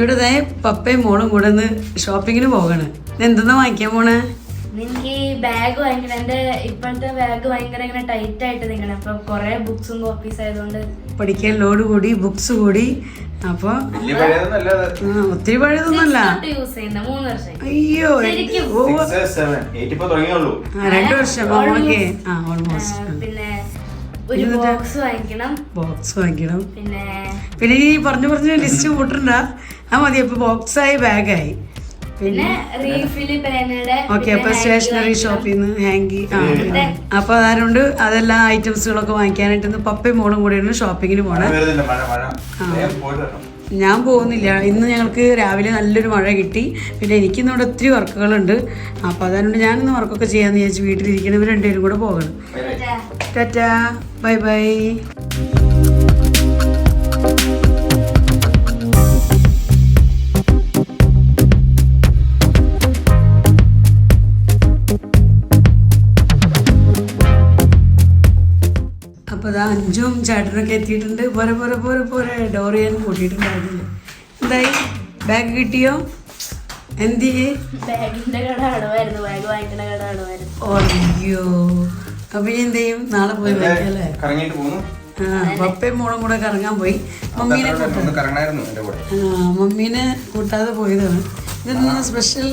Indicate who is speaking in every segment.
Speaker 1: ഇവിടെ ദേ പപ്പയും മോളും കൂടെ ഒന്ന് ഷോപ്പിങ്ങിന് പോകണ് എന്തെന്നാ വാങ്ങിക്കാൻ പോണേ?
Speaker 2: എനിക്ക് ഈ ബാഗ് ഭയങ്കര എന്റെ ഇപ്പോഴത്തെ ബാഗ് ഭയങ്കര ഇങ്ങനെ ടൈറ്റ് ആയിട്ട് നിൽക്കണം. അപ്പൊ കൊറേ ബുക്സും കോപ്പീസ് ആയതുകൊണ്ട്
Speaker 1: പഠിക്കാൻ ലോഡ് കൂടി ബുക്സ് കൂടി.
Speaker 3: അപ്പൊ
Speaker 1: ഒത്തിരി പഴയതൊന്നുമല്ല.
Speaker 2: യൂസ് ചെയ്യുന്ന മൂന്ന് വർഷം
Speaker 1: അയ്യോ രണ്ടു വർഷം. ഓക്കെ ആ ഓൾമോസ്റ്റ്
Speaker 2: പിന്നെ ഒരു ബോക്സ് വാങ്ങിക്കണം.
Speaker 1: ബോക്സ് വാങ്ങിക്കണം.
Speaker 2: പിന്നെ
Speaker 1: പിന്നെ ഈ പറഞ്ഞു പറഞ്ഞ ലിസ്റ്റ് കൂട്ടണ്ട. ആ മതി അപ്പൊ ബോക്സായി ബാഗായി
Speaker 2: പിന്നെ റീഫിൽ പേനയുടെ
Speaker 1: ഓക്കെ അപ്പൊ സ്റ്റേഷനറി ഷോപ്പിൽ നിന്ന് ഹാങ്കി ആ. അപ്പൊ അതുകൊണ്ട് അതെല്ലാം ഐറ്റംസുകളൊക്കെ വാങ്ങിക്കാനായിട്ട് ഇന്ന് പപ്പയും മോളും കൂടെയാണ് ഷോപ്പിങ്ങിന് പോണേ.
Speaker 3: മഴ വരുന്നുണ്ട്. മഴ മഴ. വേഗം പോയിട്ട് വരണം.
Speaker 1: ഞാൻ പോകുന്നില്ല. ഇന്ന് ഞങ്ങൾക്ക് രാവിലെ നല്ലൊരു മഴ കിട്ടി. പിന്നെ എനിക്കിന്നിവിടെ ഒത്തിരി വർക്കുകളുണ്ട് അപ്പോൾ അതുകൊണ്ട് ഞാനിന്ന് വർക്കൊക്കെ ചെയ്യാമെന്ന് വിചാരിച്ചു വീട്ടിലിരിക്കുന്നവർ രണ്ടുപേരും കൂടെ പോകണം. ടാറ്റാ ബൈ ബൈ അപ്പോൾ അതാ അഞ്ചും ചേട്ടനൊക്കെ എത്തിയിട്ടുണ്ട്. പോരെ പോരെ പോരെ പോരെ. ഡോർ ചെയ്യാൻ കൂട്ടിയിട്ടുണ്ടായിരുന്നില്ല എന്തായി? ബാഗ് കിട്ടിയോ? എന്തിയേ?
Speaker 2: ബാഗിന്റെ കട അടവായിരുന്നു. ബാഗ് വാങ്ങിക്കുന്ന കട അടവായിരുന്നു.
Speaker 1: അയ്യോ. അപ്പൊ ഇനി എന്ത് ചെയ്യും? നാളെ പോയി വാങ്ങിക്കാം അല്ലേ?
Speaker 3: കറങ്ങിയിട്ട് പോകുന്നു
Speaker 1: പപ്പയും മോളും കൂടെ കറങ്ങാൻ പോയി. മമ്മീനെ കൂട്ടാ.
Speaker 3: ഒന്ന് കറങ്ങണായിരുന്നു കൂടെ.
Speaker 1: ആ മമ്മീനെ കൂട്ടാതെ പോയതാണ്. ഇതെന്താണ് സ്പെഷ്യൽ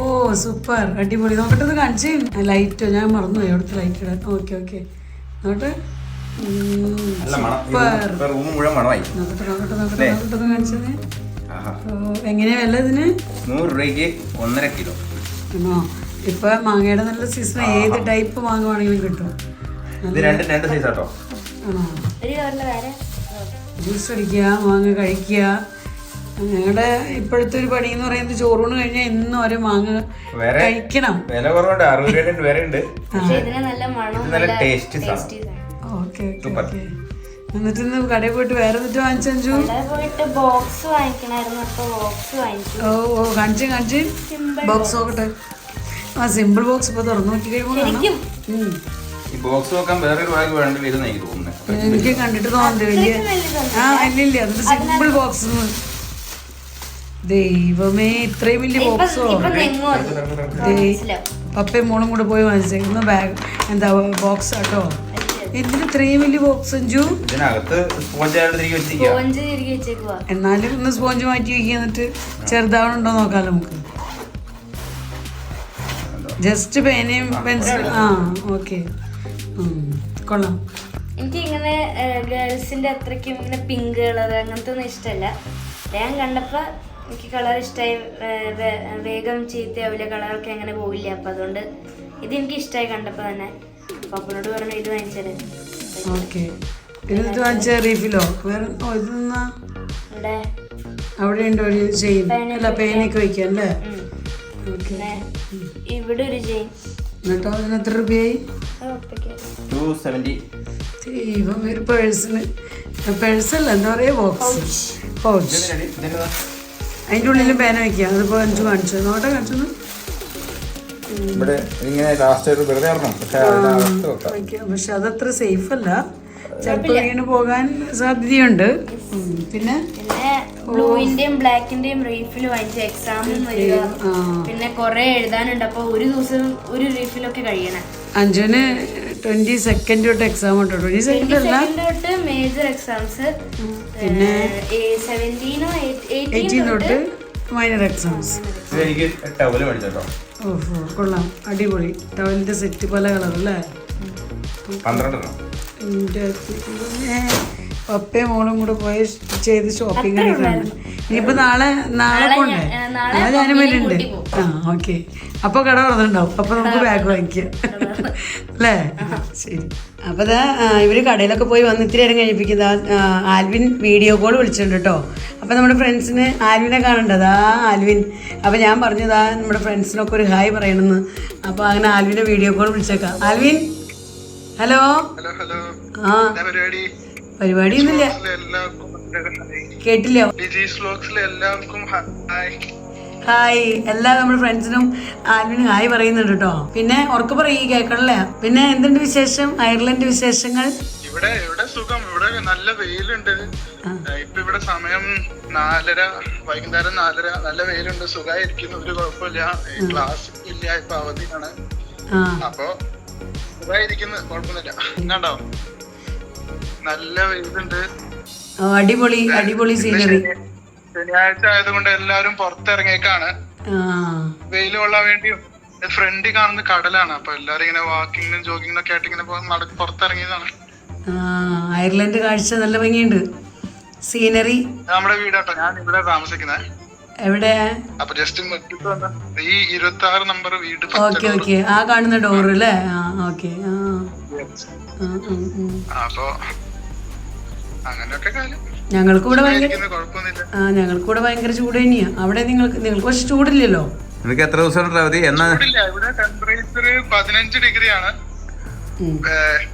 Speaker 1: ഓ സൂപ്പർ അടിപൊളി. നോക്കട്ടെ ഇത് കാണിച്ചേ ലൈറ്റോ ഞാൻ മറന്നുപോയി അവിടുത്തെ ലൈറ്റ് ഇടാൻ. ഓക്കെ ഓക്കെ
Speaker 3: മണം.
Speaker 1: സൂപ്പർ നോക്കട്ടെ നോക്കട്ടെ നോക്കട്ടെ നോക്കട്ടെ കാണിച്ചത് എങ്ങനെയാ വില ഇതിന്?
Speaker 3: നൂറ് രൂപയ്ക്ക് ഒന്നര കിലോ.
Speaker 1: ആണോ? ഇപ്പൊ മാങ്ങയുടെ നല്ല സീസൺ ഏത് ടൈപ്പ് മാങ്ങ വേണമെങ്കിലും കിട്ടും.
Speaker 3: ഇത് രണ്ട് രണ്ട് സൈസ് ആട്ടോ.
Speaker 1: ജ്യൂസ് അടിക്കുക മാങ്ങ കഴിക്കുക. ഞങ്ങളുടെ ഇപ്പോഴത്തെ ഒരു പണി എന്ന് പറയുന്നത് ചോറൂണ് കഴിഞ്ഞാൽ ഇന്നും ഒരു മാങ്ങ കഴിക്കണം.
Speaker 3: വില കുറവുണ്ട്. അറുപത് രൂപയുടെ വരെ ഉണ്ട്
Speaker 2: പക്ഷെ ഇതിന് നല്ല
Speaker 3: ടേസ്റ്റ്
Speaker 1: ഓക്കെ ഓക്കെ എന്നിട്ട് ഇന്ന് കടയിൽ പോയിട്ട് വേറെ എന്നിട്ട് വാങ്ങിച്ചു
Speaker 2: പോയിട്ട് ബോക്സ് വാങ്ങിക്കണായിരുന്നു. ബോക്സ് വാങ്ങിച്ചു.
Speaker 1: ഓ ഓ കാണിച്ചു കാണിച്ചു. ബോക്സ് നോക്കട്ടെ. ആ സിമ്പിൾ ബോക്സ് ഇപ്പൊ തുറന്നു നോക്കി കഴിയുമ്പോൾ.
Speaker 3: ഈ ബോക്സ് നോക്കാൻ വേറൊരു ബാഗ് വേണ്ടി വരുന്ന എനിക്ക് തോന്നുന്നത്
Speaker 1: എനിക്ക് കണ്ടിട്ട് തോന്നുന്നു വലിയ ആ ഇല്ലില്ല അതൊരു സിമ്പിൾ ബോക്സ് ദൈവമേ ഇത്രയും വലിയ ബോക്സോ? പപ്പയും മോളും കൂടെ പോയി വാങ്ങിച്ചേക്കുന്ന ബാഗ്. എന്താ ബോക്സ് ആട്ടോ? എന്തിനു ഇത്രയും വലിയ ബോക്സ് അഞ്ചു എന്നാലും ഇന്ന് സ്പോഞ്ച് മാറ്റി വെക്കുക എന്നിട്ട് ചെറുതാവണുണ്ടോ നോക്കാം നമുക്ക്. ജസ്റ്റ് പേനയും പെൻസിലും ആ ഓക്കെ കൊള്ളാം.
Speaker 2: എനിക്ക് ഇങ്ങനെ ഗേൾസിന്റെ അത്രയ്ക്കും ഇങ്ങനെ പിങ്ക് കളർ അങ്ങനത്തെ ഒന്നും ഇഷ്ടമല്ല ഞാൻ കണ്ടപ്പോ എനിക്ക് കളർ ഇഷ്ടമായി വേഗം ചീത്തയാവില്ല കളറൊക്കെ അങ്ങനെ പോവില്ല അപ്പൊ അതുകൊണ്ട് ഇത് എനിക്ക് ഇഷ്ടമായി കണ്ടപ്പോ തന്നെ. പപ്പനോട് പറഞ്ഞു ഇത് വാങ്ങിച്ചത്
Speaker 1: ഓക്കെ എന്നിട്ട് വാങ്ങിച്ച റീഫിലോ? വേറെ അവിടെ ഉണ്ട് ഒരു ചെയിൻ അല്ല പേനയൊക്കെ വയ്ക്കാം അല്ലേ?
Speaker 2: പിന്നെ ഇവിടെ ഒരു ചെയിൻ
Speaker 1: എന്നിട്ടോ? അതിന് എത്ര രൂപയായി?
Speaker 3: ടു
Speaker 1: സെവന്റി ഒരു പേഴ്സിന് പേഴ്സല്ല എന്താ പറയുക ബോക്സ് പൗച്ച് അതിന്റെ ഉള്ളിൽ പേന വയ്ക്കാം അതിപ്പോൾ അഞ്ചു കാണിച്ചു നോട്ടെ കാണിച്ചു
Speaker 3: ഇവിടെ ഇങ്ങനെ ലാസ്റ്റ് വെറുതെ പക്ഷെ
Speaker 1: അതത്ര സേഫ് അല്ല. ചിലപ്പോൾ ഇങ്ങനെ പോകാൻ സാധ്യതയുണ്ട്. പിന്നെ?
Speaker 2: പിന്നെ ബ്ലൂവിന്റെയും ബ്ലാക്കിന്റെയും റീഫിൽ വാങ്ങിച്ച എക്സാമും വരിക.
Speaker 1: ആ.
Speaker 2: പിന്നെ കുറെ എഴുതാനുണ്ട്. അപ്പൊ ഒരു ദിവസം ഒരു റീഫിലൊക്കെ കഴിയണം.
Speaker 1: അഞ്ജുവിന് ട്വന്റി സെക്കൻഡ് തൊട്ട് എക്സാം ഉണ്ടോ ട്വന്റി സെക്കൻഡ് അല്ല?
Speaker 2: തൊട്ട് മേജർ എക്സാംസ്
Speaker 1: പിന്നെ?
Speaker 2: സെവന്റീനോ
Speaker 1: എയ്റ്റീൻ തൊട്ട് മൈനർ എക്സാംസ്
Speaker 3: എനിക്ക് ടവൽ മേടിച്ചോ
Speaker 1: ഓഹോ കൊള്ളാം. അടിപൊളി. ടവലിന്റെ സെറ്റ് പല കളർ അല്ലേ? ദൈവമേ. പപ്പയും മോളും കൂടെ പോയി ചെയ്ത് ഷോപ്പിംഗ് കഴിക്കാണ് ഇനിയിപ്പോ നാളെ നാളെ പോണ്ടേ?
Speaker 2: നാളെ
Speaker 1: ഞാനും വരുന്നുണ്ട് ആ ഓക്കെ. അപ്പൊ കട തുറന്നുണ്ടാവും അപ്പൊ നമുക്ക് ബാഗ് വാങ്ങിക്കാം. അല്ലേ? ശരി. അപ്പൊ ദാ ആ, ഇവർ കടയിലൊക്കെ പോയി വന്ന് ഇത്തിരി നേരം കഴിപ്പിക്കുന്ന ആൽവിൻ വീഡിയോ കോൾ വിളിച്ചിട്ടുണ്ട് കേട്ടോ. അപ്പൊ നമ്മുടെ ഫ്രണ്ട്സിന് ആൽവിനെ കാണണ്ടത് ആ ആൽവിൻ. അപ്പൊ ഞാൻ പറഞ്ഞതാ നമ്മുടെ ഫ്രണ്ട്സിനൊക്കെ ഒരു ഹായ് പറയണമെന്ന് അപ്പൊ അങ്ങനെ ആൽവിനെ വീഡിയോ കോൾ വിളിച്ചേക്കാം. ആൽവിൻ? ഹലോ
Speaker 4: ഹലോ ഹലോ
Speaker 1: ആ. പരിപാടിയൊന്നുമില്ല. കേട്ടില്ല.
Speaker 4: എല്ലാവർക്കും ഹായ്.
Speaker 1: എല്ലാ നമ്മുടെ ഫ്രണ്ട്സിനും ആൽവിന് ഹായ് പറയുന്നുണ്ട് കേട്ടോ. പിന്നെ ഉറക്കു പറയും കേൾക്കണല്ലേ? പിന്നെ എന്തുണ്ട് വിശേഷം? അയർലൻഡ് വിശേഷങ്ങൾ?
Speaker 4: ഇവിടെ ഇവിടെ സുഖം. ഇവിടെ നല്ല വെയിലുണ്ട്. ഇവിടെ സമയം നാലര വൈകുന്നേരം നാലര. നല്ല വെയിലുണ്ട്. സുഖമായിരിക്കുന്നു ഒരു കുഴപ്പമില്ല. ക്ലാസ് ഇല്ല. ഇപ്പൊ അവധിയാണ്. അപ്പൊ സുഖമായിരിക്കുന്നു കുഴപ്പമൊന്നുമില്ല. കണ്ടോ? നല്ല
Speaker 1: അടിപൊളി അടിപൊളി സീനറി
Speaker 4: ശനി- ശനിയാഴ്ച ആയതുകൊണ്ട് എല്ലാരും പുറത്തിറങ്ങിയേക്കാണ്. വെയിൽ കൊള്ളാൻ വേണ്ടിയും ഫ്രണ്ടിൽ കാണുന്ന കടലാണ്. അപ്പൊ എല്ലാരും ഇങ്ങനെ വാക്കിങ്ങിനും ജോഗിങ്ങിനും ഒക്കെ ആയിട്ട് ഇങ്ങനെ പുറത്തിറങ്ങിയതാണ്.
Speaker 1: അയർലൻഡ് കാഴ്ച നല്ല ഭംഗിയുണ്ട്. സീനറി
Speaker 4: നമ്മുടെ വീടാട്ടോ. ഞാൻ ഇവിടെ താമസിക്കുന്നത്
Speaker 1: എവിടെ?
Speaker 4: അപ്പൊ ജസ്റ്റ് ഈ ഇരുപത്തി ആറ് നമ്പർ വീട്
Speaker 1: ഓക്കെ ഓക്കെ. ആ കാണുന്ന ഡോർ അല്ലേ? ആ ഓക്കെ.
Speaker 4: അപ്പൊ
Speaker 1: ഞങ്ങൾക്ക് ഇവിടെ ഭയങ്കര ആ ഞങ്ങൾക്ക് ഇവിടെ ഭയങ്കര ചൂട് തന്നെയാ. അവിടെ നിങ്ങൾക്ക് നിങ്ങൾക്ക് കുറച്ച് ചൂടില്ലല്ലോ?
Speaker 3: നിങ്ങൾക്ക് എത്ര ദിവസം അവധി? എന്നാ
Speaker 4: ഇവിടെ ടെമ്പറേച്ചർ പതിനഞ്ച് ഡിഗ്രിയാണ്.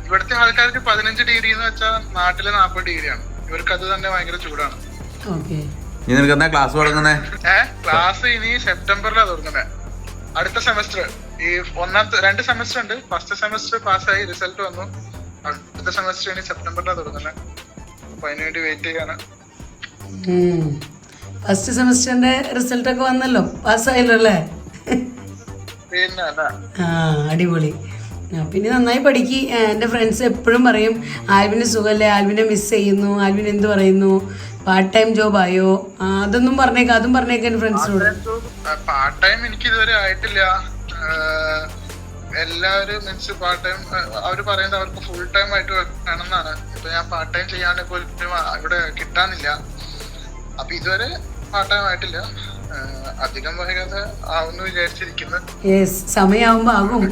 Speaker 4: ഇവിടുത്തെ ആൾക്കാർക്ക് പതിനഞ്ച് ഡിഗ്രി എന്ന് വെച്ചാൽ നാട്ടിലെ നാൽപ്പത് ഡിഗ്രിയാണ്. ഇവർക്ക് അത് തന്നെ ഭയങ്കര ചൂടാണ്.
Speaker 1: ഓക്കെ.
Speaker 3: ഇനി നിനക്ക് എന്താ ക്ലാസ് തുടങ്ങുന്നേ?
Speaker 4: ക്ലാസ് ഇനി സെപ്റ്റംബറിലാണ് തുടങ്ങുന്നത് അടുത്ത സെമസ്റ്റർ ഈ ഒന്നാമത്തെ രണ്ട് സെമസ്റ്റർ ഉണ്ട്. ഫസ്റ്റ് സെമസ്റ്റർ പാസ്സായി റിസൾട്ട് വന്നു. അടുത്ത സെമസ്റ്റർ ഇനി സെപ്റ്റംബറിലാണ് തുടങ്ങുന്നത് അപ്പൊ അതിനുവേണ്ടി വെയിറ്റ് ചെയ്യാണ്
Speaker 1: ഫസ്റ്റ് സെമസ്റ്ററിന്റെ റിസൾട്ട് ഒക്കെ വന്നല്ലോ. പാസ്സായല്ലോ അല്ലേ? ആ അടിപൊളി. പിന്നെ നന്നായി പഠിക്ക്. എന്റെ എന്റെ ഫ്രണ്ട്സ് എപ്പോഴും പറയും ആൽവിന് സുഖമല്ലേ ആൽവിനെ മിസ് ചെയ്യുന്നു. ആൽവിൻ എന്ത് പറയുന്നു? പാർട്ട് ടൈം ജോബ് ആയോ? അതൊന്നും പറഞ്ഞേക്കാം അതും പറഞ്ഞേക്കാം എന്റെ ഫ്രണ്ട്സിനോട്
Speaker 4: പാർട്ട് ടൈം എനിക്ക് ഇതുവരെ ആയിട്ടില്ല. എല്ലാവരും മീൻസ് പാർട്ട് ടൈം അവർ പറയുന്നത് അവർക്ക് ഫുൾ ടൈം ആയിട്ട് വേണമെന്നാണ്. ഇപ്പൊ ഞാൻ പാർട്ട് ടൈം ചെയ്യാണ്ട് പോലും ഇവിടെ കിട്ടാനില്ല. അപ്പൊ ഇതുവരെ പാർട്ട് ടൈം ആയിട്ടില്ല. അധികം വൈകാതെ ആവുന്നു വിചാരിച്ചിരിക്കുന്നു.
Speaker 1: സമയാവുമ്പോ ആകും.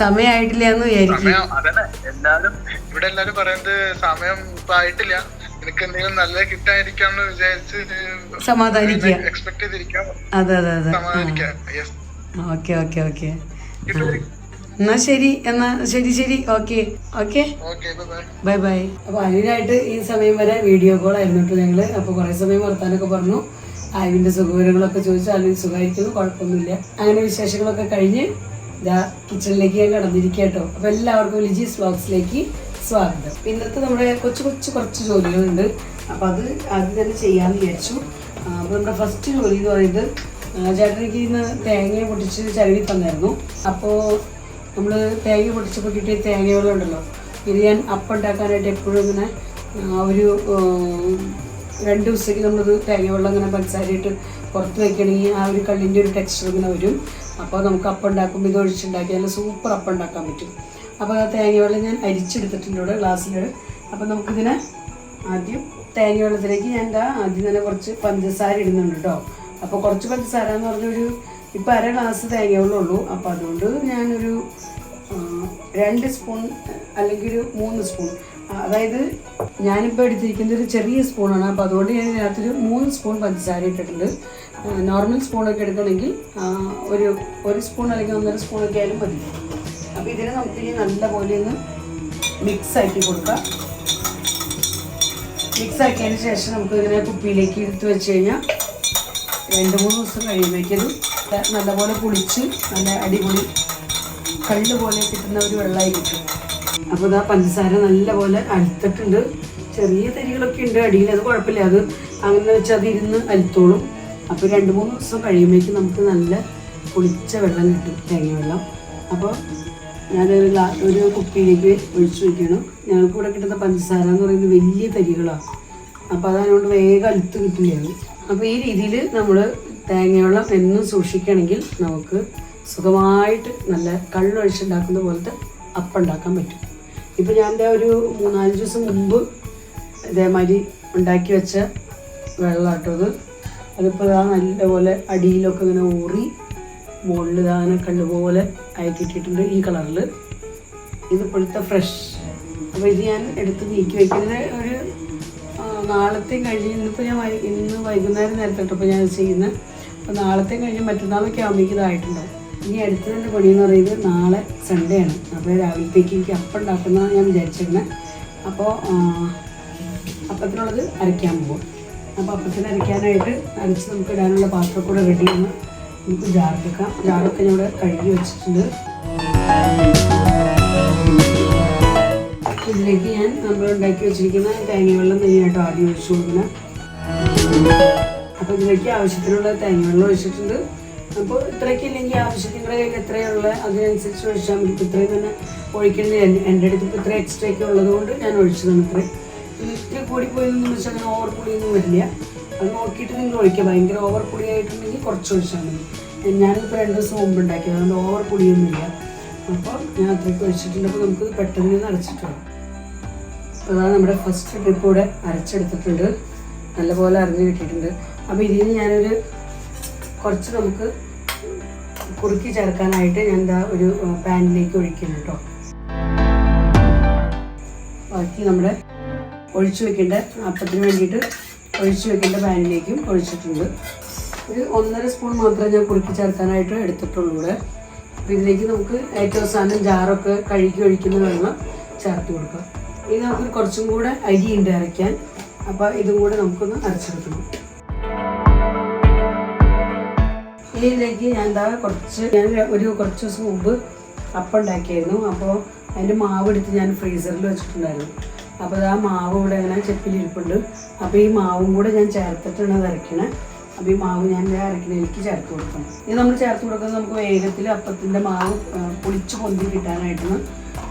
Speaker 1: സമയമായിട്ടില്ല എന്ന് വിചാരിക്കും.
Speaker 4: അതന്നെ. എല്ലാരും ഇവിടെ എല്ലാരും പറയുന്നത് സമയം ഇപ്പൊ ആയിട്ടില്ല. നിനക്ക് എന്തെങ്കിലും നല്ല കിട്ടാതിരിക്കാന്ന് വിചാരിച്ച്
Speaker 1: സമാധാനിക്കുക
Speaker 4: എക്സ്പെക്ട് ചെയ്തിരിക്കാം.
Speaker 1: അതെ അതെ അതെ.
Speaker 4: സമാധാനിക്കാം. Okay
Speaker 1: okay okay. ഓക്കെ എന്നാ ശരി എന്നാ ശരി ശരി. ഓക്കെ. ഓക്കെ?
Speaker 4: Bye
Speaker 1: bye. അപ്പൊ അതിനായിട്ട് ഈ സമയം വരെ വീഡിയോ കോൾ ആയിരുന്നു കേട്ടോ ഞങ്ങൾ. അപ്പോൾ കുറേ സമയം വർത്താനൊക്കെ പറഞ്ഞു. ആൽവിന്റെ സുഖവിവരങ്ങളൊക്കെ ചോദിച്ചു. ആൽവിൻ സുഖമായിരിക്കുന്നു കുഴപ്പമൊന്നുമില്ല. അങ്ങനെ വിശേഷങ്ങളൊക്കെ കഴിഞ്ഞ് ഇതാ കിച്ചണിലേക്ക് ഞാൻ കടന്നിരിക്കുക കേട്ടോ അപ്പോൾ എല്ലാവർക്കും ലിജീസ് വ്ളോഗ്സിലേക്ക് സ്വാഗതം. ഇന്നത്തെ നമ്മുടെ കൊച്ചു കൊച്ചു കുറച്ച് ജോലികളുണ്ട്. അപ്പൊ അത് ആദ്യം തന്നെ ചെയ്യാമെന്ന് വിചാരിച്ചു. അപ്പൊ നമ്മുടെ ഫസ്റ്റ് ജോലി എന്ന് പറയുന്നത് ചേട്ടൻ എനിക്ക് ഇന്ന് തേങ്ങയെ പൊട്ടിച്ച് ചരവി തന്നായിരുന്നു. അപ്പോൾ നമ്മൾ തേങ്ങ പൊടിച്ചപ്പോൾ കിട്ടിയ തേങ്ങ ഉണ്ടല്ലോ ഇത് ഞാൻ അപ്പം ഉണ്ടാക്കാനായിട്ട് എപ്പോഴും ഇങ്ങനെ ഒരു രണ്ട് ദിവസത്തേക്ക് നമ്മളത് തേങ്ങ വെള്ളം ഇങ്ങനെ പഞ്ചസാരയിട്ട് പുറത്ത് വയ്ക്കണമെങ്കിൽ ആ ഒരു കള്ളിന്റെ ഒരു ടെക്സ്ചർ ഇങ്ങനെ വരും. അപ്പോൾ നമുക്ക് അപ്പം ഉണ്ടാക്കുമ്പോൾ ഇത് ഒഴിച്ചുണ്ടാക്കി നല്ല സൂപ്പർ അപ്പം ഉണ്ടാക്കാൻ പറ്റും. അപ്പോൾ ആ തേങ്ങ വെള്ളം ഞാൻ അരിച്ചെടുത്തിട്ടുണ്ട് ഇവിടെ ഗ്ലാസ്സിൽ അപ്പോൾ നമുക്കിതിനെ ആദ്യം തേങ്ങ വെള്ളത്തിലേക്ക് ഞാൻ എന്താ ആദ്യം തന്നെ കുറച്ച് പഞ്ചസാര ഇടുന്നുണ്ട് കേട്ടോ അപ്പോൾ കുറച്ച് പഞ്ചസാര എന്ന് പറഞ്ഞൊരു ഇപ്പം അര ഗ്ലാസ് തേങ്ങ വെള്ളമുള്ളൂ അപ്പോൾ അതുകൊണ്ട് ഞാനൊരു രണ്ട് സ്പൂൺ അല്ലെങ്കിൽ ഒരു മൂന്ന് സ്പൂൺ അതായത് ഞാനിപ്പോൾ എടുത്തിരിക്കുന്നത് ഒരു ചെറിയ സ്പൂണാണ് അപ്പോൾ അതുകൊണ്ട് ഞാൻ ഇതിനകത്തൊരു മൂന്ന് സ്പൂൺ പഞ്ചസാര ഇട്ടിട്ടുണ്ട്. നോർമൽ സ്പൂണൊക്കെ എടുക്കണമെങ്കിൽ ഒരു ഒരു സ്പൂൺ അല്ലെങ്കിൽ ഒന്നര സ്പൂണൊക്കെ ആയാലും മതി. അപ്പോൾ ഇതിനെ നമുക്ക് ഇനി നല്ലപോലെ ഒന്ന് മിക്സ് ആക്കി കൊടുക്കാം. മിക്സ് ആക്കിയതിന് ശേഷം നമുക്ക് ഇതിനെ കുപ്പിയിലേക്ക് എടുത്ത് വെച്ച് കഴിഞ്ഞാൽ രണ്ട് മൂന്ന് ദിവസം കഴിയുമ്പോഴേക്കും നല്ലപോലെ പുളിച്ച് നല്ല അടിപൊളി കല്ല് പോലെ കിട്ടുന്ന ഒരു വെള്ളമായി കിട്ടും. അപ്പോൾ ഇതാ പഞ്ചസാര നല്ലപോലെ അലുത്തിട്ടുണ്ട് ചെറിയ തരികളൊക്കെ ഉണ്ട്. അടിയിൽ അത് കുഴപ്പമില്ല. അത് അങ്ങനെ വെച്ചാൽ അത് ഇരുന്ന് അലുത്തോളും അപ്പോൾ രണ്ട് മൂന്ന് ദിവസം കഴിയുമ്പോഴേക്കും നമുക്ക് നല്ല പുളിച്ച വെള്ളം കിട്ടും തേങ്ങ വെള്ളം. അപ്പോൾ ഞാനൊരു ഗ്ലാ ഒരു കുപ്പിയിലേക്ക് ഒഴിച്ചു വയ്ക്കണം. ഞങ്ങൾക്ക് ഇവിടെ കിട്ടുന്ന പഞ്ചസാര എന്ന് പറയുന്നത് വലിയ തരികളാണ് അപ്പോൾ അതതുകൊണ്ട് വേഗം അലുത്ത് കിട്ടില്ല അപ്പോൾ ഈ രീതിയിൽ നമ്മൾ തേങ്ങവെള്ളം എന്നും സൂക്ഷിക്കുകയാണെങ്കിൽ നമുക്ക് സുഖമായിട്ട് നല്ല കള്ളൊഴിച്ചുണ്ടാക്കുന്ന പോലത്തെ അപ്പം ഉണ്ടാക്കാൻ പറ്റും. ഇപ്പോൾ ഞാൻ ഒരു മൂന്നാൽ ദിവസം മുമ്പ് ഇതേമാതിരി ഉണ്ടാക്കി വെച്ച വെള്ളമാട്ടത് അതിപ്പോൾ ഇതാ നല്ലപോലെ അടിയിലൊക്കെ ഇങ്ങനെ ഊറി മുകളിൽ ഇതാ അങ്ങനെ കല്ലുപോലെ ഈ കളറിൽ ഇത് ഇപ്പോഴത്തെ ഫ്രഷ്. അപ്പോൾ ഇത് ഞാൻ എടുത്ത് നീക്കി വയ്ക്കുന്നത് ഒരു നാളത്തെയും കഴിഞ്ഞ് ഇന്നിപ്പോൾ ഞാൻ ഇന്ന് വൈകുന്നേരം നേരത്തെ ഇട്ടപ്പോൾ ഞാൻ ചെയ്യുന്ന അപ്പോൾ നാളത്തെ കഴിഞ്ഞ് മറ്റന്നാളൊക്കെ ആകുമ്പോഴേക്കും ഇതായിട്ടുണ്ടാവും. ഇനി അടുത്ത പണി എന്ന് പറയുന്നത് നാളെ സൺഡേ ആണ്. അപ്പോൾ രാവിലത്തേക്ക് എനിക്ക് അപ്പം ഉണ്ടാക്കുന്നതാണ് ഞാൻ വിചാരിച്ചിരുന്നത് അപ്പോൾ അപ്പത്തിനുള്ളത് അരയ്ക്കാൻ പോകും അപ്പോൾ അപ്പത്തിന് അരയ്ക്കാനായിട്ട് അരച്ച് നമുക്ക് ഇടാനുള്ള പാത്രം കൂടെ റെഡി ആണ്. നമുക്ക് ജാറെടുക്കാം ജാറൊക്കെ ഇവിടെ കഴുകി വെച്ചിട്ടുണ്ട്. ഇതിലേക്ക് ഞാൻ നമ്മൾ ഉണ്ടാക്കി വെച്ചിരിക്കുന്ന തേങ്ങ വെള്ളം തന്നെയായിട്ട് ആദ്യം ഒഴിച്ചു കൊടുക്കുന്നത് അപ്പോൾ ഇതിലേക്ക് ആവശ്യത്തിനുള്ള തേങ്ങവെള്ളം ഒഴിച്ചിട്ടുണ്ട്. അപ്പോൾ ഇത്രയ്ക്ക് ഇല്ലെങ്കിൽ ആവശ്യത്തിന്റെ കയ്യിൽ എത്രയുള്ള അതിനനുസരിച്ച് ഒഴിച്ചാൽ മതി. ഇപ്പോൾ ഇത്രയും തന്നെ ഒഴിക്കേണ്ടത് എന്റെ അടുത്ത് ഇപ്പോൾ ഇത്ര എക്സ്ട്രാ ഒക്കെ ഉള്ളതുകൊണ്ട് ഞാൻ ഒഴിച്ചതാണ് ഇത്രയും. ഇത് ഇത്തിരി കൂടി പോയെന്ന് വെച്ചാൽ അങ്ങനെ ഓവർ പുളിയൊന്നും വരില്ല. അത് നോക്കിയിട്ട് നിങ്ങൾ ഒഴിക്കുക ഭയങ്കര ഓവർ പുളിയായിട്ടുണ്ടെങ്കിൽ കുറച്ച് ഒഴിച്ചാൽ മതി. ഞാനിപ്പോൾ രണ്ട് ദിവസം മുമ്പ് ഉണ്ടാക്കിയത്. അതുകൊണ്ട് ഓവർ പുളിയൊന്നുമില്ല. അപ്പോൾ ഞാൻ അത്രയ്ക്ക് ഒഴിച്ചിട്ടുണ്ട്. അപ്പോൾ നമുക്കിത് പെട്ടെന്ന് വേണം അപ്പോൾ അതാണ് നമ്മുടെ ഫസ്റ്റ് ട്രിപ്പ് ഇവിടെ അരച്ചെടുത്തിട്ടുണ്ട്. നല്ലപോലെ അറിഞ്ഞ് കിട്ടിയിട്ടുണ്ട്. അപ്പോൾ ഇതിൽ നിന്ന് ഞാനൊരു കുറച്ച് നമുക്ക് കുറുക്കി ചേർക്കാനായിട്ട് ഞാൻ എന്താ ഒരു പാനിലേക്ക് ഒഴിക്കുന്നു കേട്ടോ ബാക്കി നമ്മുടെ ഒഴിച്ചു വെക്കേണ്ട അപ്പത്തിന് വേണ്ടിയിട്ട് ഒഴിച്ചു വെക്കേണ്ട പാനിലേക്കും ഒഴിച്ചിട്ടുണ്ട്. ഒരു ഒന്നര സ്പൂൺ മാത്രമേ ഞാൻ കുറുക്കി ചേർക്കാനായിട്ട് എടുത്തിട്ടുള്ളൂ ഇവിടെ. അപ്പോൾ ഇതിലേക്ക് നമുക്ക് ഏറ്റവും സാധനം ജാറൊക്കെ കഴുകി ഒഴിക്കുന്ന വെള്ളം ചേർത്ത് കൊടുക്കാം ഇനി നമുക്ക് കുറച്ചും കൂടെ അരി ഉണ്ട് അരയ്ക്കാൻ. അപ്പോൾ ഇതും കൂടെ നമുക്കൊന്ന് അരച്ചെടുക്കണം. ഇനി ഇതിലേക്ക് ഞാൻ എന്താ കുറച്ച് ഞാൻ ഒരു കുറച്ച് ദിവസം മുമ്പ് അപ്പം ഉണ്ടാക്കിയായിരുന്നു. അപ്പോൾ അതിന്റെ മാവ് എടുത്ത് ഞാൻ ഫ്രീസറിൽ വെച്ചിട്ടുണ്ടായിരുന്നു. അപ്പോൾ ആ മാവ് ഇവിടെ ഇങ്ങനെ ചെപ്പിലിരിപ്പുണ്ട് അപ്പോൾ ഈ മാവും കൂടെ ഞാൻ ചേർത്തിട്ടാണ് അത് അരക്കണേ. അപ്പോൾ ഈ മാവ് ഞാൻ അരക്കണയിലേക്ക് ചേർത്ത് കൊടുക്കണം. ഇത് നമ്മൾ ചേർത്ത് കൊടുക്കുന്നത് നമുക്ക് വേഗത്തിൽ അപ്പത്തിന്റെ മാവ് പൊളിച്ച് പൊന്തി കിട്ടാനായിട്ടാണ്.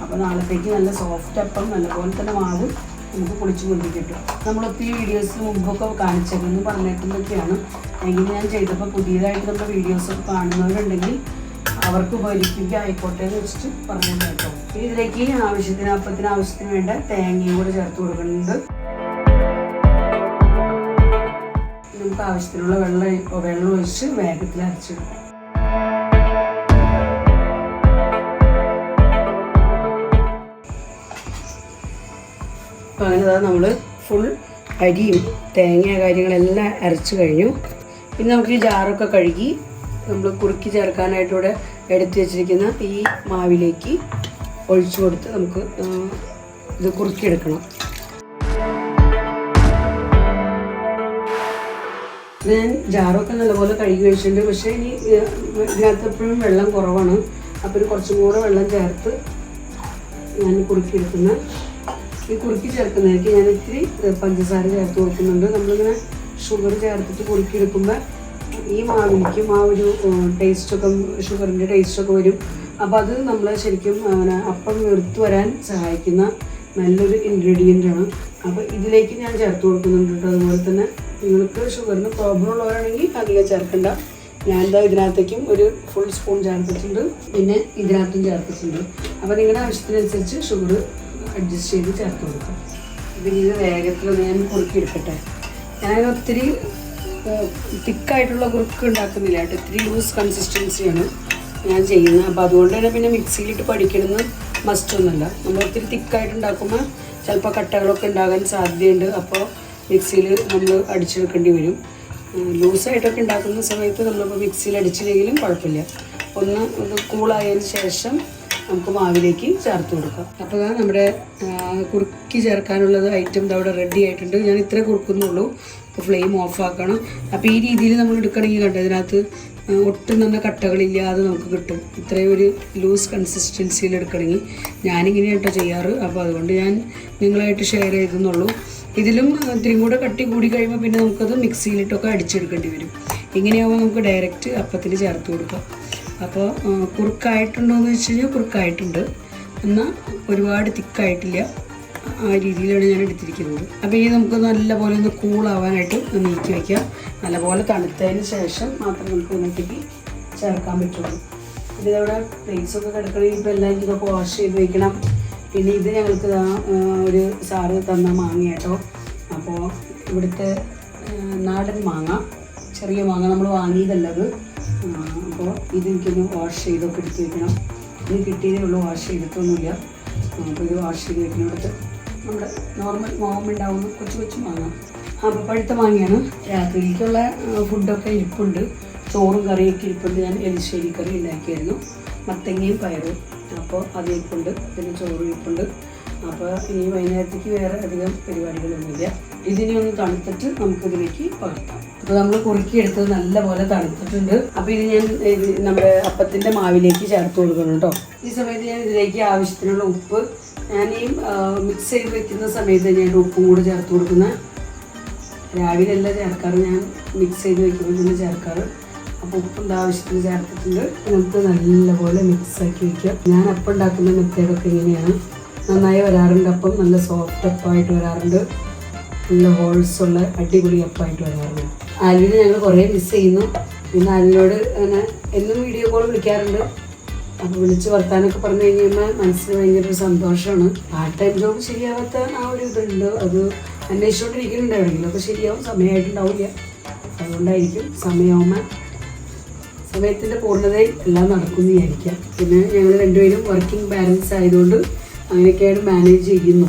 Speaker 1: അപ്പോൾ നാളത്തേക്ക് നല്ല സോഫ്റ്റ് അപ്പം നല്ലപോലെ തന്നെ മാവ് നമുക്ക് പൊളിച്ചു കൊണ്ട് കിട്ടും നമ്മൾ ഒത്തിരി വീഡിയോസ് മുമ്പൊക്കെ കാണിച്ചതെന്ന് പറഞ്ഞിട്ടുള്ളതൊക്കെയാണ് എങ്കിൽ ഞാൻ ചെയ്തപ്പോൾ പുതിയതായിട്ട് നമ്മുടെ വീഡിയോസൊക്കെ കാണുന്നവരുണ്ടെങ്കിൽ അവർക്ക് ഉപകരിക്കുക ആയിക്കോട്ടെ എന്ന് വെച്ചിട്ട് പറഞ്ഞു കേട്ടോ. ഇതിലേക്ക് ആവശ്യത്തിന് അപ്പത്തിന് ആവശ്യത്തിന് വേണ്ട തേങ്ങയും കൂടെ ചേർത്ത് കൊടുക്കുന്നുണ്ട്. നമുക്ക് ആവശ്യത്തിനുള്ള വെള്ളം വെള്ളം ഒഴിച്ച് വേഗത്തിൽ അരച്ചെടുക്കാം. അപ്പോൾ അങ്ങനെ നമ്മൾ ഫുൾ അരിയും തേങ്ങ കാര്യങ്ങളെല്ലാം അരച്ച് കഴിഞ്ഞു. പിന്നെ നമുക്ക് ഈ ജാറൊക്കെ കഴുകി നമ്മൾ കുറുക്കി ചേർക്കാനായിട്ടൂടെ എടുത്തു വെച്ചിരിക്കുന്ന ഈ മാവിലേക്ക് ഒഴിച്ചു കൊടുത്ത് നമുക്ക് ഇത് കുറുക്കിയെടുക്കണം. ഞാൻ ജാറൊക്കെ നല്ലപോലെ കഴുകി വെച്ചിട്ടുണ്ട്. പക്ഷേ ഇനി ഇതിനകത്ത് എപ്പോഴും വെള്ളം കുറവാണ്. അപ്പോൾ കുറച്ചും കൂടെ വെള്ളം ചേർത്ത് ഞാൻ കുറുക്കിയെടുക്കുന്ന ഈ കുറുക്കി ചേർക്കുന്നതിലേക്ക് ഞാൻ ഇത്തിരി പഞ്ചസാര ചേർത്ത് കൊടുക്കുന്നുണ്ട്. നമ്മളിങ്ങനെ ഷുഗർ ചേർത്തിട്ട് കുറുക്കിയെടുക്കുമ്പോൾ ഈ മാവിനിക്കും ആ ഒരു ടേസ്റ്റൊക്കെ ഷുഗറിന്റെ ടേസ്റ്റൊക്കെ വരും. അപ്പോൾ അത് നമ്മൾ ശരിക്കും അങ്ങനെ അപ്പം വെറുത്ത് വരാൻ സഹായിക്കുന്ന നല്ലൊരു ഇൻഗ്രീഡിയന്റ് ആണ്. അപ്പോൾ ഇതിലേക്ക് ഞാൻ ചേർത്ത് കൊടുക്കുന്നുണ്ട് കേട്ടോ. അതുപോലെ തന്നെ നിങ്ങൾക്ക് ഷുഗറിന് പ്രോബ്ലം ഉള്ളവരാണെങ്കിൽ അധികം ചേർക്കണ്ട. ഞാൻ എന്താ ഇതിനകത്തേക്കും ഒരു ഫുൾ സ്പൂൺ ചേർത്തിട്ടുണ്ട്. പിന്നെ ഇതിനകത്തും ചേർത്തിട്ടുണ്ട്. അപ്പോൾ നിങ്ങളുടെ ആവശ്യത്തിനനുസരിച്ച് ഷുഗർ അഡ്ജസ്റ്റ് ചെയ്ത് ചേർത്ത് കൊടുക്കാം. പിന്നെ ഇത് വേഗത്തിലൊന്ന് ഞാൻ കുറുക്കി എടുക്കട്ടെ. ഞാൻ ഒത്തിരി തിക്കായിട്ടുള്ള കുറുക്ക് ഉണ്ടാക്കുന്നില്ല കേട്ടോ. ഇത്തിരി ലൂസ് കൺസിസ്റ്റൻസിയാണ് ഞാൻ ചെയ്യുന്നത്. അപ്പോൾ അതുകൊണ്ട് തന്നെ പിന്നെ മിക്സിയിലിട്ട് പഠിക്കണമെന്ന് മസ്റ്റ് ഒന്നുമല്ല. നമ്മൾ ഒത്തിരി തിക്കായിട്ട് ഉണ്ടാക്കുമ്പോൾ ചിലപ്പോൾ കട്ടകളൊക്കെ ഉണ്ടാകാൻ സാധ്യതയുണ്ട്. അപ്പോൾ മിക്സിയിൽ നമ്മൾ അടിച്ചെടുക്കേണ്ടി വരും. ലൂസായിട്ടൊക്കെ ഉണ്ടാക്കുന്ന സമയത്ത് നമ്മളിപ്പോൾ മിക്സിയിൽ അടിച്ചില്ലെങ്കിലും കുഴപ്പമില്ല. ഒന്ന് ഇത് കൂളായതിന് ശേഷം നമുക്ക് മാവിലേക്ക് ചേർത്ത് കൊടുക്കാം. അപ്പോൾ ഇതാ നമ്മുടെ കുറുക്കി ചേർക്കാനുള്ളത് ഐറ്റം ഇതവിടെ റെഡി ആയിട്ടുണ്ട്. ഞാൻ ഇത്ര കുറുക്കുന്നുള്ളൂ അപ്പോൾ ഫ്ലെയിം ഓഫ് ആക്കണം. അപ്പോൾ ഈ രീതിയിൽ നമ്മൾ എടുക്കണമെങ്കിൽ കണ്ടോ ഇതിനകത്ത് ഒട്ടും തന്നെ കട്ടകളില്ലാതെ നമുക്ക് കിട്ടും. ഇത്രയും ഒരു ലൂസ് കൺസിസ്റ്റൻസിയിൽ എടുക്കണമെങ്കിൽ. ഞാനിങ്ങനെയാണ് കേട്ടോ ചെയ്യാറ്. അപ്പോൾ അതുകൊണ്ട് ഞാൻ നിങ്ങളായിട്ട് ഷെയർ ചെയ്തെന്നുള്ളൂ. ഇതിലും ഇത്തിരി കൂടെ കട്ടി കൂടി കഴിയുമ്പോൾ പിന്നെ നമുക്കത് മിക്സിയിലിട്ടൊക്കെ അടിച്ചെടുക്കേണ്ടി വരും. ഇങ്ങനെയാവുമ്പോൾ നമുക്ക് ഡയറക്റ്റ് അപ്പത്തിൽ ചേർത്ത് കൊടുക്കാം. അപ്പോൾ കുറുക്കായിട്ടുണ്ടോയെന്ന് വെച്ച് കഴിഞ്ഞാൽ കുറുക്കായിട്ടുണ്ട്. എന്നാൽ ഒരുപാട് തിക്കായിട്ടില്ല. ആ രീതിയിലാണ് ഞാൻ എടുത്തിരിക്കുന്നത്. അപ്പോൾ ഇനി നമുക്ക് നല്ലപോലെ ഒന്ന് കൂളാവാനായിട്ട് നീക്കി വയ്ക്കാം നല്ലപോലെ തണുത്തതിന് ശേഷം മാത്രം നമുക്ക് ഇതിനകത്തേക്ക് ചേർക്കാൻ പറ്റുള്ളൂ. ഇത് ഇതവിടെ പ്ലേസൊക്കെ കിടക്കണമെങ്കിൽ ഇപ്പോൾ എല്ലാം ഇതൊക്കെ വാഷ് ചെയ്ത് വയ്ക്കണം പിന്നെ ഇത് ഞങ്ങൾക്ക് ഒരു സാറ് തന്ന മാങ്ങ കേട്ടോ അപ്പോൾ ഇവിടുത്തെ നാടൻ മാങ്ങ ചെറിയ മാങ്ങ നമ്മൾ വാങ്ങിയതല്ല അത് അപ്പോൾ ഇത് എനിക്കൊന്ന് വാഷ് ചെയ്തൊക്കെ എടുത്ത് വെക്കണം ഇത് കിട്ടിയതേ ഉള്ളൂ വാഷ് ചെയ്തിട്ടൊന്നുമില്ല. അപ്പോൾ ഇത് വാഷ് ചെയ്ത് വെക്കണം ഇവിടുത്തെ നമ്മുടെ നോർമൽ മാവും ഉണ്ടാവുന്ന കൊച്ചു കൊച്ചു മാങ്ങ. അപ്പോൾ പഴുത്ത മാങ്ങയാണ്. രാത്രിയിലേക്കുള്ള ഫുഡൊക്കെ ഇരിപ്പുണ്ട്. ചോറും കറിയൊക്കെ ഇരിപ്പുണ്ട്. ഞാൻ എലിശ്ശേരി കറി ഉണ്ടാക്കിയായിരുന്നു. മത്തങ്ങയും പയറും. അപ്പോൾ അത് ഇരിപ്പുണ്ട്. പിന്നെ ചോറും ഇരിപ്പുണ്ട്. അപ്പോൾ ഈ വൈകുന്നേരത്തേക്ക് വേറെ അധികം പരിപാടികളൊന്നുമില്ല. ഇതിനെ ഒന്ന് തണുത്തിട്ട് നമുക്കിതിലേക്ക് പകർത്താം. അപ്പോൾ നമ്മൾ കുറുക്കിയെടുത്തത് നല്ലപോലെ തണുത്തിട്ടുണ്ട്. അപ്പോൾ ഇത് ഞാൻ നമ്മുടെ അപ്പത്തിന്റെ മാവിലേക്ക് ചേർത്ത് കൊടുക്കണം കേട്ടോ. ഈ സമയത്ത് ഞാൻ ഇതിലേക്ക് ആവശ്യത്തിനുള്ള ഉപ്പ് ഞാൻ ഈ മിക്സ് ചെയ്ത് വെക്കുന്ന സമയത്ത് ഞാൻ ഉപ്പും കൂടെ ചേർത്ത് കൊടുക്കുന്നത് രാവിലെ അല്ല ചേർക്കാറ് ഞാൻ മിക്സ് ചെയ്ത് വെക്കുമ്പോൾ തന്നെ ചേർക്കാറ്. അപ്പോൾ ഉപ്പിന്റെ ആവശ്യത്തിന് ചേർത്തിട്ടുണ്ട്. നമുക്ക് നല്ലപോലെ മിക്സാക്കി വെക്കാം. ഞാൻ അപ്പം ഉണ്ടാക്കുന്ന മെത്തേഡൊക്കെ ഇങ്ങനെയാണ്. നന്നായി വരാറുണ്ട് അപ്പം നല്ല സോഫ്റ്റ് അപ്പമായിട്ട് വരാറുണ്ട്. നല്ല ഹോൾസ് ഉള്ള അടിപൊളി അപ്പമായിട്ട് വരാറുണ്ട്. ആൽവിനെ ഞങ്ങൾ കുറേ മിസ് ചെയ്യുന്നു. പിന്നെ ആലിനോട് അങ്ങനെ എന്നും വീഡിയോ കോൾ വിളിക്കാറുണ്ട്. അപ്പോൾ വിളിച്ച് വർത്താനൊക്കെ പറഞ്ഞു കഴിഞ്ഞാൽ മനസ്സിന് ഭയങ്കര ഒരു സന്തോഷമാണ്. പാർട്ട് ടൈം ജോബ് ശരിയാവാത്ത ആ ഒരു ഇതുണ്ട്. അത് അന്വേഷിച്ചുകൊണ്ടിരിക്കുന്നുണ്ട് എവിടെയെങ്കിലും. അപ്പോൾ ശരിയാവും. സമയമായിട്ടുണ്ടാവില്ല. അതുകൊണ്ടായിരിക്കും സമയമാകുമ്പോൾ സമയത്തിന്റെ പൂർണതയിൽ എല്ലാം നടക്കുന്നു വിചാരിക്കാം. പിന്നെ ഞങ്ങൾ രണ്ടുപേരും വർക്കിംഗ് പാരൻസ് ആയതുകൊണ്ട് അങ്ങനെയൊക്കെയാണ് മാനേജ് ചെയ്യുന്നു.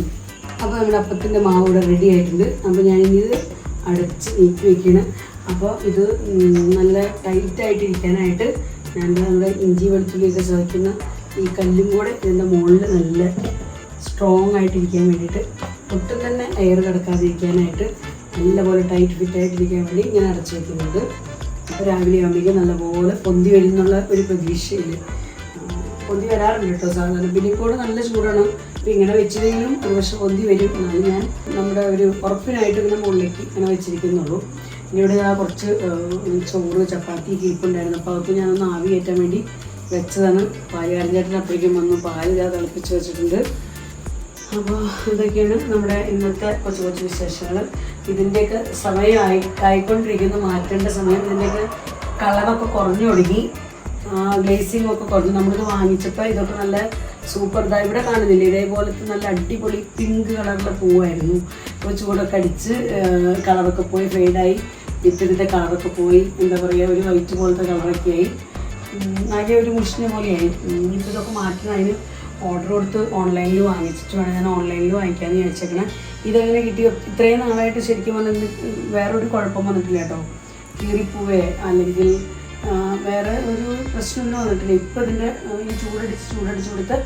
Speaker 1: അപ്പോൾ ഞങ്ങളുടെ അപ്പത്തിന്റെ മാവ് ഇവിടെ റെഡി ആയിട്ടുണ്ട്. അപ്പോൾ ഞാനിനി ഇത് അടച്ച് നീക്കി വെക്കണം അപ്പോൾ ഇത് നല്ല ടൈറ്റായിട്ട് ഇരിക്കാനായിട്ട് ഞാൻ നമ്മുടെ ഇഞ്ചി വെളുത്തുള്ളിയൊക്കെ ചതയ്ക്കുന്ന ഈ കല്ലും കൂടെ ഇതിന്റെ മുകളിൽ നല്ല സ്ട്രോങ് ആയിട്ടിരിക്കാൻ വേണ്ടിയിട്ട് ഒട്ടും തന്നെ എയർ കിടക്കാതിരിക്കാനായിട്ട് നല്ലപോലെ ടൈറ്റ് ഫിറ്റ് ആയിട്ടിരിക്കാൻ വേണ്ടി ഞാൻ അടച്ച് വെക്കുന്നത്. അപ്പോൾ രാവിലെ ആകുമ്പോഴേക്കും നല്ലപോലെ പൊന്തി വരുന്നുള്ള ഒരു പ്രതീക്ഷയിൽ പൊന്തി വരാറുണ്ട് കേട്ടോ സാധാരണ. പിന്നെ കൂടെ നല്ല ചൂടാണ്. അപ്പോൾ ഇങ്ങനെ വെച്ചില്ലെങ്കിലും ഒരു പക്ഷെ പൊന്തി വരും. എന്നാലും ഞാൻ നമ്മുടെ ഒരു ഉറപ്പിനായിട്ട് ഇങ്ങനെ മുകളിലേക്ക് ഇങ്ങനെ വെച്ചിരിക്കുന്നുള്ളൂ. ഇവിടെ ഞാൻ കുറച്ച് ചോറ് ചപ്പാത്തി കീപ്പുണ്ടായിരുന്നു അപ്പോൾ അതൊക്കെ ഞാനൊന്ന് ആവി കയറ്റാൻ വേണ്ടി വെച്ചതാണ്. പാലുകാരൻ ചേട്ടൻ അപ്പോഴേക്കും വന്നു. പാൽ ഞാൻ തിളപ്പിച്ച് വെച്ചിട്ടുണ്ട്. അപ്പോൾ ഇതൊക്കെയാണ് നമ്മുടെ ഇന്നത്തെ കൊച്ചു കൊച്ചു വിശേഷങ്ങൾ. ഇതിന്റെയൊക്കെ ആയി ആയിക്കൊണ്ടിരിക്കുന്ന. മാറ്റേണ്ട സമയം ഇതിന്റെയൊക്കെ കളറൊക്കെ കുറഞ്ഞു തുടങ്ങി. ഗ്ലേസിംഗ് ഒക്കെ കുറഞ്ഞു. നമ്മളിത് വാങ്ങിച്ചപ്പോൾ ഇതൊക്കെ നല്ല സൂപ്പർ ഇതാ ഇവിടെ കാണുന്നില്ല? ഇതേപോലത്തെ നല്ല അടിപൊളി പിങ്ക് കളറിലെ പൂവായിരുന്നു. അപ്പോൾ ചൂടൊക്കെ അടിച്ച് കളറൊക്കെ പോയി ഫെയ്ഡായി ഇത്തരത്തെ കളറൊക്കെ പോയി. എന്താ പറയുക ഒരു വൈറ്റ് പോലത്തെ കളറൊക്കെ ആയി. ആകെ ഒരു മുഷിനെ പോലെയായി. ഇതൊക്കെ മാറ്റണം. അതിന് ഓർഡർ കൊടുത്ത് ഓൺലൈനിൽ വാങ്ങിച്ചിട്ട് വേണം. ഞാൻ ഓൺലൈനിൽ വാങ്ങിക്കാമെന്ന് ചോദിച്ചേക്കണേ ഇതെങ്ങനെ കിട്ടിയോ ഇത്രയും നാളായിട്ട് ശരിക്കും പറഞ്ഞാൽ വേറൊരു കുഴപ്പം വന്നിട്ടില്ല കേട്ടോ. കീറിപ്പോവേ അല്ലെങ്കിൽ വേറെ ഒരു പ്രശ്നമൊന്നും വന്നിട്ടില്ല. ഇപ്പം ഇതിന്റെ ഈ ചൂടടിച്ച് ചൂടടിച്ച് കൊടുത്ത്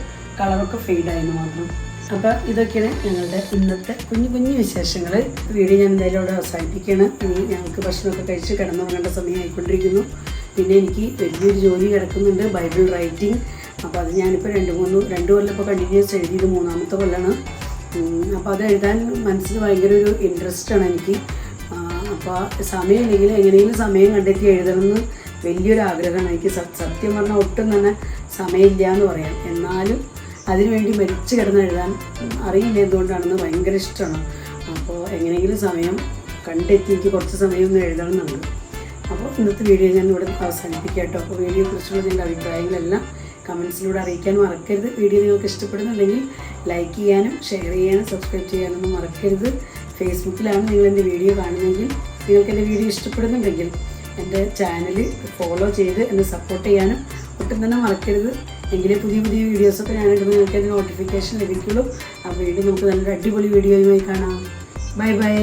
Speaker 1: കളറൊക്കെ ഫെയ്ഡായെന്ന് മാത്രം. അപ്പോൾ ഇതൊക്കെയാണ് ഞങ്ങളുടെ ഇന്നത്തെ കുഞ്ഞു കുഞ്ഞു വിശേഷങ്ങൾ. വീഡിയോ ഞാൻ എന്തായാലും അവിടെ അവസാനിപ്പിക്കുകയാണ്. ഇനി ഞങ്ങൾക്ക് ഭക്ഷണമൊക്കെ കഴിച്ച് കിടന്നുറങ്ങേണ്ട സമയമായിക്കൊണ്ടിരിക്കുന്നു. പിന്നെ എനിക്ക് വലിയൊരു ജോലി കിടക്കുന്നുണ്ട് ബൈബിൾ റൈറ്റിംഗ്. അപ്പോൾ അത് ഞാനിപ്പോൾ രണ്ട് മൂന്ന് രണ്ട് കൊല്ലം ഇപ്പോൾ കണ്ടിന്യൂസ് എഴുതിയത് മൂന്നാമത്തെ കൊല്ലമാണ് അപ്പോൾ അത് എഴുതാൻ മനസ്സിൽ ഭയങ്കര ഒരു ഇൻട്രസ്റ്റാണ് എനിക്ക്. അപ്പോൾ സമയം സമയമില്ലെങ്കിൽ എങ്ങനെയെങ്കിലും സമയം കണ്ടെത്തി എഴുതണമെന്ന് വലിയൊരു ആഗ്രഹമാണ്. എനിക്ക് സത്യം പറഞ്ഞാൽ ഒട്ടും തന്നെ സമയമില്ല എന്ന് പറയാം. എന്നാലും അതിനുവേണ്ടി മരിച്ചു കിടന്ന് എഴുതാൻ അറിയില്ല എന്തുകൊണ്ടാണെന്ന് ഭയങ്കര ഇഷ്ടമാണ്. അപ്പോൾ എങ്ങനെയെങ്കിലും സമയം കണ്ടെത്തി എനിക്ക് കുറച്ച് സമയം ഒന്ന് എഴുതണമെന്നുണ്ട്. അപ്പോൾ ഇന്നത്തെ വീഡിയോ ഞാൻ ഇവിടെ അവസാനിപ്പിക്കാം കേട്ടോ. അപ്പോൾ വീഡിയോയെക്കുറിച്ചുള്ള നിങ്ങളുടെ അഭിപ്രായങ്ങളെല്ലാം കമൻസിലൂടെ അറിയിക്കാൻ മറക്കരുത്. വീഡിയോ നിങ്ങൾക്ക് ഇഷ്ടപ്പെടുന്നുണ്ടെങ്കിൽ ലൈക്ക് ചെയ്യാനും ഷെയർ ചെയ്യാനും സബ്സ്ക്രൈബ് ചെയ്യാനും മറക്കരുത്. ഫേസ്ബുക്കിലാണ് നിങ്ങൾ എന്റെ വീഡിയോ കാണുന്നതെങ്കിൽ നിങ്ങൾക്ക് എന്റെ വീഡിയോ ഇഷ്ടപ്പെടുന്നുണ്ടെങ്കിൽ എന്റെ ചാനൽ ഫോളോ ചെയ്ത് എന്നെ സപ്പോർട്ട് ചെയ്യാനും ഒട്ടും തന്നെ മറക്കരുത്. എങ്കിലേ പുതിയ പുതിയ വീഡിയോസൊക്കെ ഞാൻ ഇടുമ്പോൾ നിങ്ങൾക്ക് അതിന് നോട്ടിഫിക്കേഷൻ ലഭിക്കുള്ളൂ. ആ വീഡിയോ നമുക്ക് നല്ലൊരു അടിപൊളി വീഡിയോയുമായി കാണാം. Bye bye